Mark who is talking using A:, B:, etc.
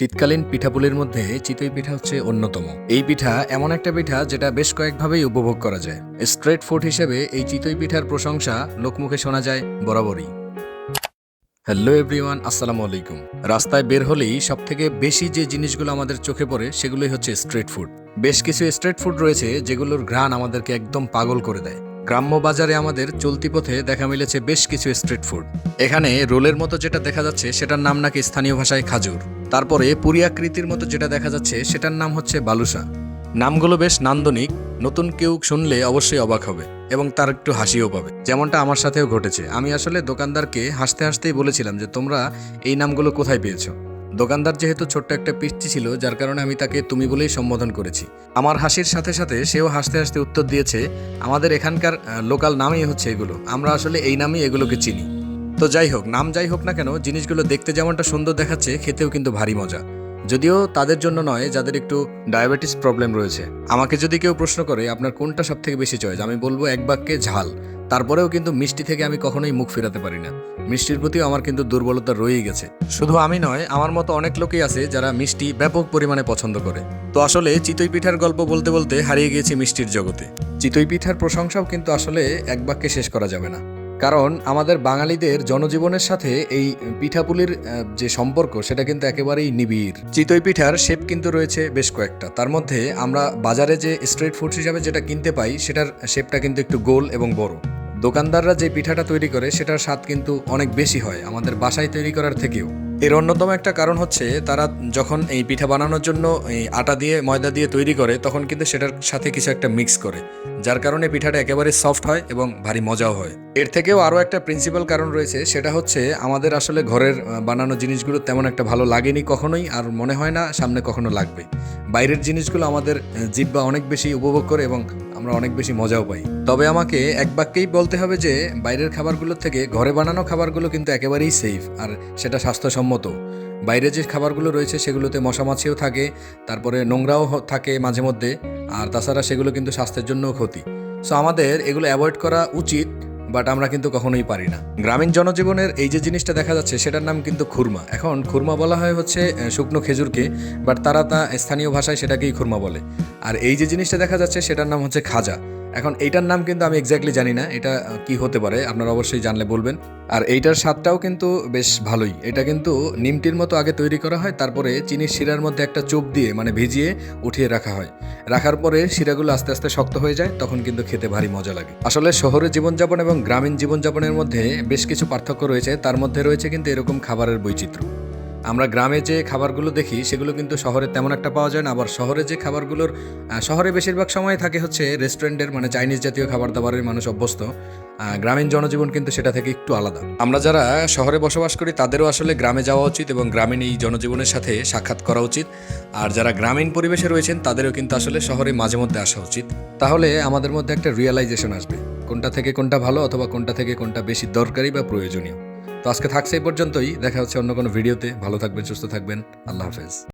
A: শীতকালীন পিঠাপুলির মধ্যে চিতই পিঠা হচ্ছে অন্যতম। এই পিঠা এমন একটা পিঠা যেটা বেশ কয়েকভাবেই উপভোগ করা যায়। স্ট্রেট ফুড হিসেবে এই চিতই পিঠার প্রশংসা লোকমুখে শোনা যায় বরাবরই। হ্যালো এভরিওয়ান, আসসালামু আলাইকুম। রাস্তায় বের হলেই সব থেকে বেশি যে জিনিসগুলো আমাদের চোখে পড়ে সেগুলোই হচ্ছে স্ট্রিট ফুড। বেশ কিছু স্ট্রিট ফুড রয়েছে যেগুলোর ঘ্রাণ আমাদেরকে একদম পাগল করে দেয়। গ্রাম্য বাজারে আমাদের চলতি পথে দেখা মিলেছে বেশ কিছু স্ট্রিট ফুড এখানে রোলের মতো যেটা দেখা যাচ্ছে, সেটার নাম নাকি স্থানীয় ভাষায় খাজুর। তারপরে পুরি আকৃতির মতো যেটা দেখা যাচ্ছে, সেটার নাম হচ্ছে বালুসা নামগুলো বেশ নান্দনিক, নতুন কেউ শুনলে অবশ্যই অবাক হবে এবং তার একটু হাসিও পাবে। যেমনটা আমার সাথেও ঘটেছে। আমি আসলে দোকানদারকে হাসতে হাসতেই বলেছিলাম যে, তোমরা এই নামগুলো কোথায় পেয়েছ? দোকানদার যেহেতু ছোট্ট একটা পিচ্ছি ছিল, যার কারণে আমি তাকে তুমি বলেই সম্বোধন করেছি। আমার হাসির সাথে সাথে সেও হাসতে হাসতে উত্তর দিয়েছে, আমাদের এখানকার লোকাল নামই হচ্ছে এগুলো। আমরা আসলে এই নামই এগুলোকে চিনি। তো যাই হোক, নাম যাই হোক না কেন, জিনিসগুলো দেখতে যেমনটা সুন্দর দেখাচ্ছে, খেতেও কিন্তু ভারী মজা। যদিও তাদের জন্য নয়, যাদের একটু ডায়াবেটিস প্রবলেম রয়েছে। আমাকে যদি কেউ প্রশ্ন করে, আপনার কোনটা সব থেকে বেশি চয়েস? আমি বলব, এক বাক্যে ঝাল। তারপরেও কিন্তু মিষ্টি থেকে আমি কখনোই মুখ ফেরাতে পারি না। মিষ্টির প্রতিও আমার কিন্তু দুর্বলতা রয়েই গেছে। শুধু আমি নয়, আমার মতো অনেক লোকই আছে যারা মিষ্টি ব্যাপক পরিমাণে পছন্দ করে। তো আসলে চিতই পিঠার গল্প বলতে বলতে হারিয়ে গিয়েছি মিষ্টির জগতে। চিতই পিঠার প্রশংসাও কিন্তু আসলে এক বাক্যে শেষ করা যাবে না। কারণ আমাদের বাঙালিদের জনজীবনের সাথে এই পিঠাপুলির যে সম্পর্ক, সেটা কিন্তু একেবারেই নিবিড়। চিতই পিঠার শেপ কিন্তু রয়েছে বেশ কয়েকটা। তার মধ্যে আমরা বাজারে যে স্ট্রিট ফুড হিসাবে যেটা কিনতে পাই, সেটার শেপটা কিন্তু একটু গোল এবং বড়। দোকানদাররা যে পিঠাটা তৈরি করে, সেটার স্বাদ কিন্তু অনেক বেশি হয় আমাদের বাসায় তৈরি করার থেকেও। এর অন্যতম একটা কারণ হচ্ছে তারা যখন এই পিঠা বানানোর জন্য এই আটা দিয়ে, ময়দা দিয়ে তৈরি করে, তখন কিন্তু সেটার সাথে কিছু একটা মিক্স করে, যার কারণে পিঠাটা একেবারে সফট হয় এবং ভারী মজাও হয়। এর থেকেও আরও একটা প্রিন্সিপাল কারণ রয়েছে, সেটা হচ্ছে আমাদের আসলে ঘরের বানানো জিনিসগুলো তেমন একটা ভালো লাগেনি কখনোই, আর মনে হয় না সামনে কখনো লাগবে। বাইরের জিনিসগুলো আমাদের জিহ্বা অনেক বেশি উপভোগ করে এবং আমরা অনেক বেশি মজাও পাই। তবে আমাকে এক বাক্যেই বলতে হবে যে, বাইরের খাবারগুলোর থেকে ঘরে বানানো খাবারগুলো কিন্তু একেবারেই সেফ আর সেটা স্বাস্থ্যসম্মত বাইরে যে খাবারগুলো রয়েছে সেগুলোতে মশা মাছিও থাকে, তারপরে নোংরাও থাকে মাঝে মধ্যে, আর তাছাড়া সেগুলো কিন্তু স্বাস্থ্যের জন্যও ক্ষতি। সো আমাদের এগুলো অ্যাভয়েড করা উচিত বাট আমরা কিন্তু কখনোই পারি না। গ্রামীণ জনজীবনের এই যে জিনিসটা দেখা যাচ্ছে, সেটার নাম কিন্তু খুরমা। এখন খুরমা বলা হয় হচ্ছে শুকনো খেজুরকে বাট তারা তা স্থানীয় ভাষায় সেটাকেই খুরমা বলে। আর এই যে জিনিসটা দেখা যাচ্ছে, সেটার নাম হচ্ছে খাজা। এখন এইটার নাম কিন্তু আমি এক্স্যাক্টলি জানি না, এটা কি হতে পারে, আপনারা অবশ্যই জানলে বলবেন। আর এইটার স্বাদটাও কিন্তু বেশ ভালোই। এটা কিন্তু নিমটির মতো আগে তৈরি করা হয়, তারপরে চিনির শিরার মধ্যে একটা চোপ দিয়ে মানে ভিজিয়ে উঠিয়ে রাখা হয়। রাখার পরে শিরাগুলো আস্তে আস্তে শক্ত হয়ে যায়, তখন কিন্তু খেতে ভারী মজা লাগে। আসলে শহরের জীবনযাপন এবং গ্রামীণ জীবনযাপনের মধ্যে বেশ কিছু পার্থক্য রয়েছে, তার মধ্যে রয়েছে কিন্তু এরকম খাবারের বৈচিত্র্য। আমরা গ্রামে যে খাবারগুলো দেখি, সেগুলো কিন্তু শহরে তেমন একটা পাওয়া যায় না। আবার শহরে যে খাবারগুলোর শহরে বেশিরভাগ সময় থাকে হচ্ছে রেস্টুরেন্টের মানে চাইনিজ জাতীয় খাবার দাবারের মানুষ অভ্যস্ত। গ্রামীণ জনজীবন কিন্তু সেটা থেকে একটু আলাদা। আমরা যারা শহরে বসবাস করি, তাদেরও আসলে গ্রামে যাওয়া উচিত এবং গ্রামীণ এই জনজীবনের সাথে সাক্ষাৎ করা উচিত। আর যারা গ্রামীণ পরিবেশে রয়েছেন, তাদেরও কিন্তু আসলে শহরে মাঝে মধ্যে আসা উচিত। তাহলে আমাদের মধ্যে একটা রিয়েলাইজেশন আসবে। কোনটা থেকে কোনটা ভালো, অথবা কোনটা থেকে কোনটা বেশি দরকারি বা প্রয়োজনীয়। তো আজকে থাকছে এই পর্যন্তই। দেখা হচ্ছে অন্য কোনো ভিডিওতে। ভালো থাকবেন, সুস্থ থাকবেন। আল্লাহ হাফেজ।